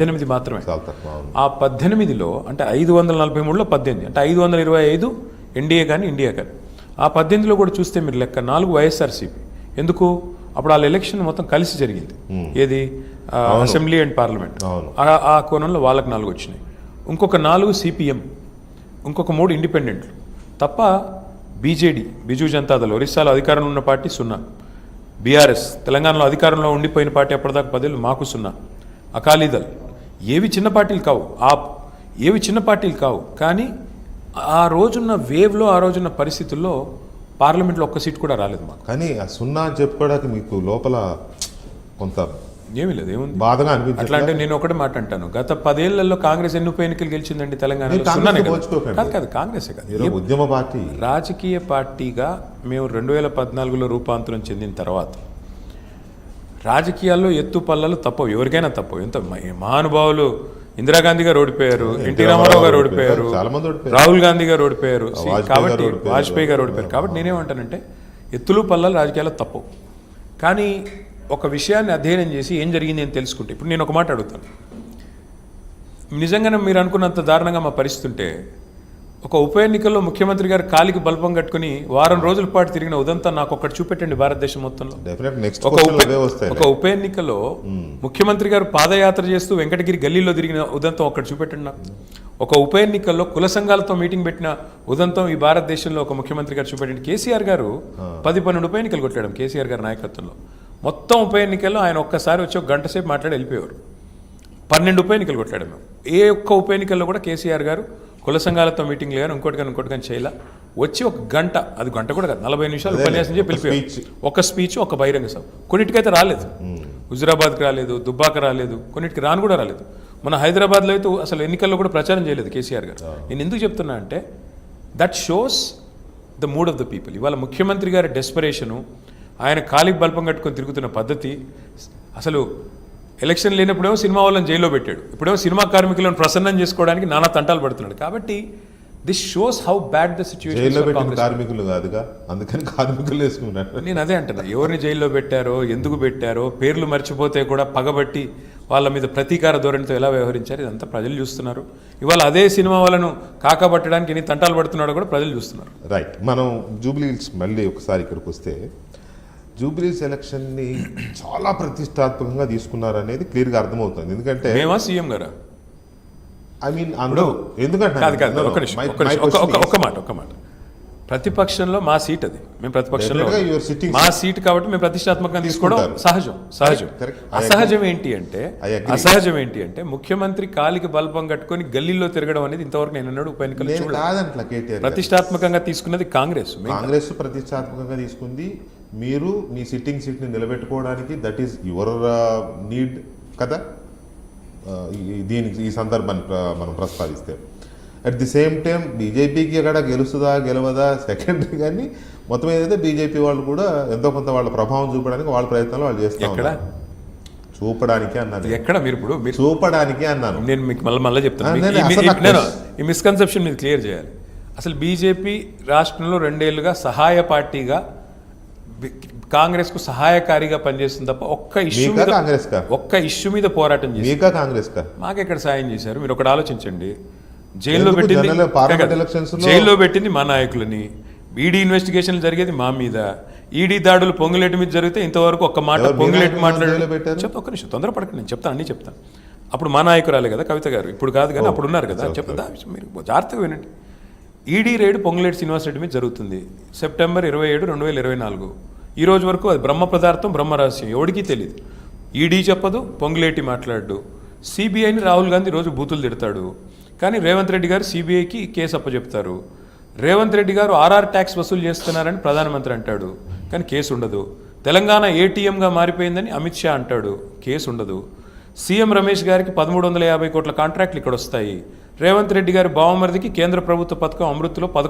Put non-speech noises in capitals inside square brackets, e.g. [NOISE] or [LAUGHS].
పద్దెనిమిది మాత్రమే. చాలా తక్కువ అవును. ఆ పద్దెనిమిదిలో అంటే ఐదు వందల నలభై మూడులో పద్దెనిమిది అంటే ఐదు వందల ఇరవై ఐదు ఎన్డీఏ కానీ ఇండియా కానీ ఆ పద్దెనిమిదిలో కూడా చూస్తే మీరు లెక్క నాలుగు వైఎస్ఆర్సీపీ. ఎందుకు? అప్పుడు వాళ్ళ ఎలక్షన్ మొత్తం కలిసి జరిగింది. ఏది? ఆ, అసెంబ్లీ అండ్ పార్లమెంట్. అవును. ఆ- ఆ కోణంలో వాళ్ళకి నాలుగు వచ్చినాయి. ఇంకొక నాలుగు సిపిఎం ఇంకొక మూడు ఇండిపెండెంట్లు. తప్ప బీజేడీ బిజు జనతాదళ్ ఒరిస్సాలో అధికారంలో ఉన్న పార్టీ సున్నా. బీఆర్ఎస్ తెలంగాణలో అధికారంలో ఉండిపోయిన పార్టీ అప్పటిదాకా పదేళ్ళు మాకు సున్నా. అకాలీదళ్ ఏవి చిన్న పార్టీలు కావు. ఆ ఏవి చిన్న పార్టీలు కావు. కానీ ఆ రోజున్న వేవ్లో ఆ రోజున్న పరిస్థితుల్లో పార్లమెంట్లో ఒక్క సీట్ కూడా రాలేదు మాకు. కానీ ఆ సున్నా అని చెప్పుకోవడానికి మీకు లోపల కొంత ఏమీ లేదు ఏముంది? బాధగా అట్లా అనిపించట్లా అంటే నేను ఒకటే మాట అంటాను గత పదేళ్ళలో కాంగ్రెస్ ఎన్ని ఉప ఎన్నికలు గెలిచిందండి తెలంగాణలో. సున్నానే కదా. కాదు కాంగ్రెసే కాదు. ఉద్యమ పార్టీ రాజకీయ పార్టీగా మేము రెండు వేల పద్నాలుగులో రూపాంతరం చెందిన తర్వాత రాజకీయాల్లో ఎత్తు పల్లలు తప్పవు ఎవరికైనా తప్పవు. ఎంత మహానుభావులు ఇందిరాగాంధీ గారు ఓడిపోయారు ఎన్టీ రామారావు గారు ఓడిపోయారు. రాహుల్ గాంధీ గారు ఓడిపోయారు. కాబట్టి. వాజ్పేయి గారు ఓడిపోయారు. కాబట్టి నేనేమంటానంటే ఎత్తులు పల్లలు రాజకీయాల్లో తప్పవు. కానీ ఒక విషయాన్ని అధ్యయనం చేసి ఏం జరిగింది అని తెలుసుకుంటే ఇప్పుడు నేను ఒక మాట అడుగుతాను. నిజంగానే మీరు అనుకున్నంత దారుణంగా మా పరిస్థితి ఉంటే ఒక ఉప ఎన్నికల్లో ముఖ్యమంత్రి గారు కాలికి బల్బం కట్టుకుని వారం రోజుల పాటు తిరిగిన ఉదంతా నాకు ఒక్కటి చూపెట్టండి భారతదేశం మొత్తంలో. ఒక ఉప ఎన్నికలో ముఖ్యమంత్రి గారు పాదయాత్ర చేస్తూ వెంకటగిరి గల్లీలో తిరిగిన ఉదంతం ఒక్కటి చూపెట్టండి నాకు. ఒక ఉప ఎన్నికల్లో కుల సంఘాలతో మీటింగ్ పెట్టిన ఉదంతం ఈ భారతదేశంలో ఒక ముఖ్యమంత్రి గారు చూపెట్టండి. కేసీఆర్ గారు పది పన్నెండు ఉప ఎన్నికలు కొట్టాడు కేసీఆర్ గారి నాయకత్వంలో. మొత్తం ఉప ఎన్నికల్లో ఆయన ఒక్కసారి వచ్చి ఒక గంట సేపు మాట్లాడి వెళ్ళిపోయేవారు. పన్నెండు ఉప ఎన్నికలు కొట్టాడు మేము. ఏ ఒక్క ఉప ఎన్నికల్లో కూడా కేసీఆర్ గారు కుల సంఘాలతో మీటింగ్లు కానీ ఇంకోటి కానీ ఇంకోటి కానీ చేయాల. వచ్చి ఒక గంట అది గంట కూడా కాదు నలభై నిమిషాలు ఉపన్యాసం చెప్పి వెళ్ళిపోయారు. ఒక స్పీచ్ ఒక బహిరంగ సభ. కొన్నిటికైతే రాలేదు. హుజురాబాద్కి రాలేదు దుబ్బాక రాలేదు కొన్నిటికి రాను కూడా రాలేదు. మన హైదరాబాద్లో అయితే అసలు ఎన్నికల్లో కూడా ప్రచారం చేయలేదు కేసీఆర్ గారు. నేను ఎందుకు చెప్తున్నా అంటే that shows the mood of the people ఇవాళ ముఖ్యమంత్రి గారి డెస్పరేషను ఆయన కాలికి బల్పం కట్టుకొని తిరుగుతున్న పద్ధతి అసలు ఎలక్షన్ లేనప్పుడేమో సినిమా వాళ్ళని జైల్లో పెట్టాడు. ఇప్పుడేమో సినిమా కార్మికులను ప్రసన్నం చేసుకోవడానికి నానా తంటాలు పడుతున్నాడు. కాబట్టి this shows how bad the situation కార్మికులు కాదుగా? అందుకని కార్మికులు వేసుకున్నారు నేను అదే అంటున్నా. ఎవరిని జైల్లో పెట్టారో ఎందుకు పెట్టారో పేర్లు మర్చిపోతే కూడా పగబట్టి వాళ్ళ మీద ప్రతీకార ధోరణితో ఎలా వ్యవహరించారు ఇదంతా ప్రజలు చూస్తున్నారు. ఇవాళ అదే సినిమా వాళ్ళను కాకపట్టడానికి ఎన్ని తంటాలు పడుతున్నాడో కూడా ప్రజలు చూస్తున్నారు. రైట్ మనం జూబ్లీహిల్స్ మళ్ళీ ఒకసారి ఇక్కడికి వస్తే జూబ్లీహిల్స్ ఎలక్షన్ని చాలా ప్రతిష్టాత్మకంగా తీసుకున్నారు అనేది క్లియర్గా అర్థమవుతుంది. ఎందుకంటే సీఎం గారా? ఐ మీన్ అందరూ. ఎందుకంటే ఒక మాట ఒక్క మాట. ప్రతిపక్షంలో మా సీట్ అది. మేము ప్రతిపక్షంలో మా సీట్ కాబట్టి మేము ప్రతిష్టాత్మకంగా తీసుకోవడం. సహజం సహజం. అసహజం ఏంటి అంటే. అసహజం ఏంటి అంటే ముఖ్యమంత్రి కాలికి బల్బం కట్టుకొని గల్లీలో తిరగడం అనేది ఇంతవరకు నేను అన్నాడు ఉప ఎన్నికలు. ప్రతిష్టాత్మకంగా తీసుకున్నది కాంగ్రెస్. కాంగ్రెస్ ప్రతిష్టాత్మకంగా తీసుకుంది. మీరు మీ సిట్టింగ్ సీట్ని నిలబెట్టుకోవడానికి దట్ ఈస్ యువర్ నీడ్ కదా? ఈ- దీనికి ఈ సందర్భాన్ని ప్ర- మనం ప్రస్తావిస్తే. అట్ ది సేమ్ టైం బీజేపీకి ఎక్కడ గెలుస్తుందా గెలవదా సెకండరీ కానీ [LAUGHS] మొత్తం ఏదైతే బీజేపీ వాళ్ళు కూడా ఎంతో కొంత వాళ్ళ ప్రభావం చూపడానికి వాళ్ళ ప్రయత్నాలు వాళ్ళు చేస్తూ ఎక్కడ? ఉన్నారు. చూపడానికి అన్నాను ఎక్కడ? మీరు ఇప్పుడు మీరు చూపడానికి అన్నాను. నేను మీకు మళ్ళీ మళ్ళీ చెప్తాను మీకు ఈ- మిస్కన్సెప్షన్ మీరు క్లియర్ చేయాలి. అసలు బీజేపీ రాష్ట్రంలో రెండేళ్ళుగా సహాయ పార్టీగా బి- కాంగ్రెస్కు సహాయకారిగా పనిచేస్తుంది తప్ప ఒక్క ఇష్యూ మీకా మీద కాంగ్రెస్ కా ఒక్క ఇష్యూ మీద పోరాటం చేసి మీకా కాంగ్రెస్ కా మాకెక్కడ సాయం చేశారు? మీరు ఒకటి ఆలోచించండి. జైల్లో పెట్టింది? జైల్లో పెట్టింది మా నాయకులని. ఈడీ ఇన్వెస్టిగేషన్లు జరిగేది మా మీద. ఈడీ దాడులు పొంగులేటి మీద జరిగితే ఇంతవరకు ఒక్క మాట పొంగులేటి నాయకులను మాట్లాడి జైల్లో పెట్టారు? చెప్తా ఒక్క నిమిషం తొందరపడకండి నేను చెప్తాను అన్నీ చెప్తాను అప్పుడు మా నాయకురాలే కదా కవిత గారు? ఇప్పుడు కాదు కానీ అప్పుడు ఉన్నారు కదా చెప్తా మీరు జాగ్రత్తగా వినండి. ఈడీ రేడు పొంగులేటి శ్రీనివాస్ రెడ్డి మీద జరుగుతుంది. సెప్టెంబర్ ఇరవై ఏడు రెండు వేల ఇరవై నాలుగు. ఈ రోజు వరకు అది బ్రహ్మ పదార్థం బ్రహ్మ రహస్యం ఎవడికి తెలియదు ఈడీ చెప్పదు పొంగులేటి మాట్లాడు. సిబిఐని రాహుల్ గాంధీ రోజు బూతులు తిడతాడు. కానీ రేవంత్ రెడ్డి గారు సిబిఐకి కేసు అప్పచెప్తారు రేవంత్ రెడ్డి గారు ఆర్ఆర్ ట్యాక్స్ వసూలు చేస్తున్నారని ప్రధానమంత్రి అంటాడు. కానీ కేసు ఉండదు. తెలంగాణ ఏటీఎంగా మారిపోయిందని అమిత్ షా అంటాడు. కేసు ఉండదు. సీఎం రమేష్ గారికి పదమూడు వందల యాభై కోట్ల కాంట్రాక్ట్లు ఇక్కడ వస్తాయి. రేవంత్ రెడ్డి గారి బావమరిదికి కేంద్ర ప్రభుత్వ పథకం అమృత్లో పదకొండు